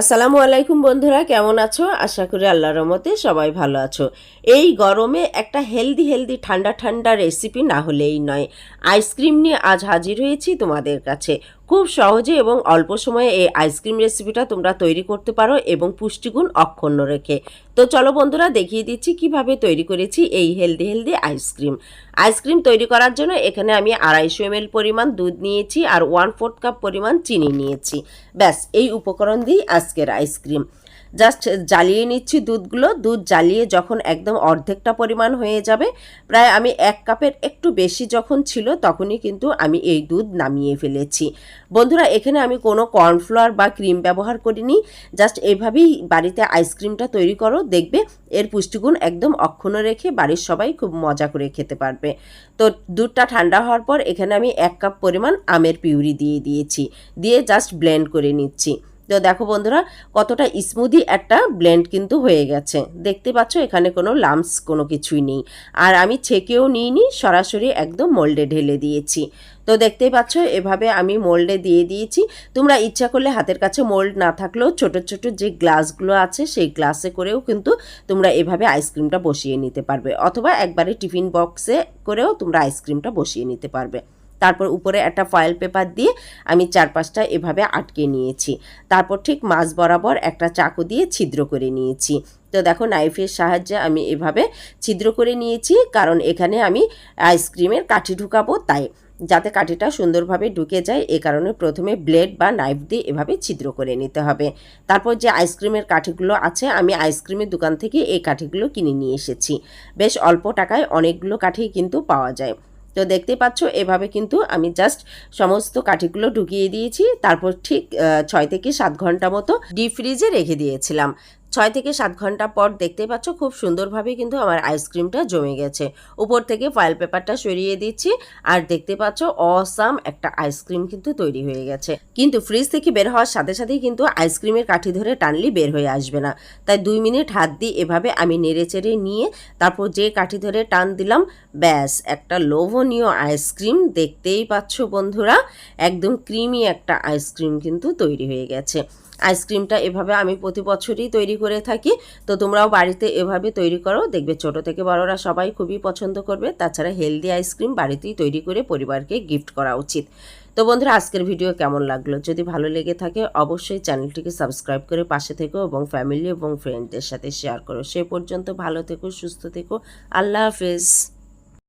আসসালামু আলাইকুম বন্ধুরা, কেমন আছো? আশা করি আল্লাহর রহমতে সবাই ভালো আছো। এই গরমে একটা হেলদি হেলদি ঠান্ডা ঠান্ডা রেসিপি না হলেই নয়। আইসক্রিম নিয়ে আজ হাজির হয়েছি তোমাদের কাছে। খুব সহজে এবং অল্প সময়ে এই আইসক্রিম রেসিপিটা তোমরা তৈরি করতে পারো এবং পুষ্টিগুণ অক্ষুণ্ণ রেখে। তো চলো বন্ধুরা, দেখিয়ে দিচ্ছি কীভাবে তৈরি করেছি এই হেলদি হেলদি আইসক্রিম। আইসক্রিম তৈরি করার জন্য এখানে আমি আড়াইশো এম পরিমাণ দুধ নিয়েছি আর ওয়ান ফোর্থ কাপ পরিমাণ চিনি নিয়েছি। ব্যাস, এই উপকরণ দিই আজকের আইসক্রিম। জাস্ট জ্বালিয়ে নিচ্ছি দুধগুলো। দুধ জ্বালিয়ে যখন একদম অর্ধেকটা পরিমাণ হয়ে যাবে, প্রায় আমি এক কাপের একটু বেশি যখন ছিল তখনই কিন্তু আমি এই দুধ নামিয়ে ফেলেছি। বন্ধুরা, এখানে আমি কোনো কর্নফ্লাওয়ার বা ক্রিম ব্যবহার করিনি। জাস্ট এভাবেই বাড়িতে আইসক্রিমটা তৈরি করো, দেখবে এর পুষ্টিগুণ একদম অক্ষুণ্ণ রেখে বাড়ির সবাই খুব মজা করে খেতে পারবে। তো দুধটা ঠান্ডা হওয়ার পর এখানে আমি এক কাপ পরিমাণ আমের পিউরি দিয়ে দিয়েছি, দিয়ে জাস্ট ব্লেন্ড করে নিচ্ছি। তো দেখো বন্ধুরা, কতটা স্মুদি একটা ব্লেন্ড কিন্তু হয়ে গেছে। দেখতে পাচ্ছ, এখানে কোনো লামস কোনো কিছুই নেই। আর আমি ছেঁকেও নিইনি, সরাসরি একদম মোল্ডে ঢেলে দিয়েছি। তো দেখতেই পাচ্ছ, এভাবে আমি মোল্ডে দিয়ে দিয়েছি। তোমরা ইচ্ছা করলে হাতের কাছে মোল্ড না থাকলেও ছোট ছোট যে গ্লাসগুলো আছে, সেই গ্লাসে করেও কিন্তু তোমরা এভাবে আইসক্রিমটা বসিয়ে নিতে পারবে। অথবা একবারে টিফিন বক্সে করেও তোমরা আইসক্রিমটা বসিয়ে নিতে পারবে। তারপর উপরে একটা ফয়েল পেপার দিয়ে আমি চারপাশটা এভাবে আটকে নিয়েছি। তারপর ঠিক মাছ বরাবর একটা চাকু দিয়ে ছিদ্র করে নিয়েছি। তো দেখো নাইফের সাহায্যে আমি এভাবে ছিদ্র করে নিয়েছি, কারণ এখানে আমি আইসক্রিমের কাঠি ঢুকাবো তাই। যাতে কাঠিটা সুন্দরভাবে ঢুকে যায়, এ কারণে প্রথমে ব্লেড বা নাইফ দিয়ে এভাবে ছিদ্র করে নিতে হবে। তারপর যে আইসক্রিমের কাঠিগুলো আছে, আমি আইসক্রিমের দোকান থেকে এই কাঠিগুলো কিনে নিয়ে এসেছি। বেশ অল্প টাকায় অনেকগুলো কাঠি কিন্তু পাওয়া যায়। তো দেখতে পাচ্ছ, এভাবে কিন্তু আমি জাস্ট সমস্ত কাঠিগুলো ঢুকিয়ে দিয়েছি। তারপর ঠিক ছয় থেকে সাত ঘণ্টা মতো ডিপ ফ্রিজে রেখে দিয়েছিলাম। ছয় থেকে সাত ঘণ্টা পর দেখতে পাচ্ছ খুব সুন্দরভাবে কিন্তু আমার আইসক্রিমটা জমে গেছে। উপর থেকে ফয়েল পেপারটা সরিয়ে দিচ্ছি আর দেখতে পাচ্ছ অসাম একটা আইসক্রিম কিন্তু তৈরি হয়ে গেছে। কিন্তু ফ্রিজ থেকে বের হওয়ার সাথে সাথেই কিন্তু আইসক্রিমের কাঠি ধরে টানলি বের হয়ে আসবে না। তাই দুই মিনিট হাত দিয়ে এভাবে আমি নেড়ে চেড়ে নিয়ে তারপর যে কাঠি ধরে টান দিলাম, ব্যাস, একটা লোভনীয় আইসক্রিম দেখতেই পাচ্ছ বন্ধুরা, একদম ক্রিমি একটা আইসক্রিম কিন্তু তৈরি হয়ে গেছে। আইসক্রিমটা এভাবে আমি প্রতি বছরই তৈরি করে থাকি, তো তোমরাও বাড়িতে এভাবে তৈরি করো। দেখবে ছোট থেকে বড়রা সবাই খুবই পছন্দ করবে। তাছাড়া হেলদি আইসক্রিম বাড়িতেই তৈরি করে পরিবারকে গিফট করা উচিত। তো বন্ধুরা, আজকের ভিডিও কেমন লাগল? যদি ভালো লেগে থাকে, অবশ্যই চ্যানেলটিকে সাবস্ক্রাইব করে পাশে থেকো এবং ফ্যামিলি এবং ফ্রেন্ডদের সাথে শেয়ার করো। সে পর্যন্ত ভালো থেকো, সুস্থ থেকো। আল্লাহ হাফেজ।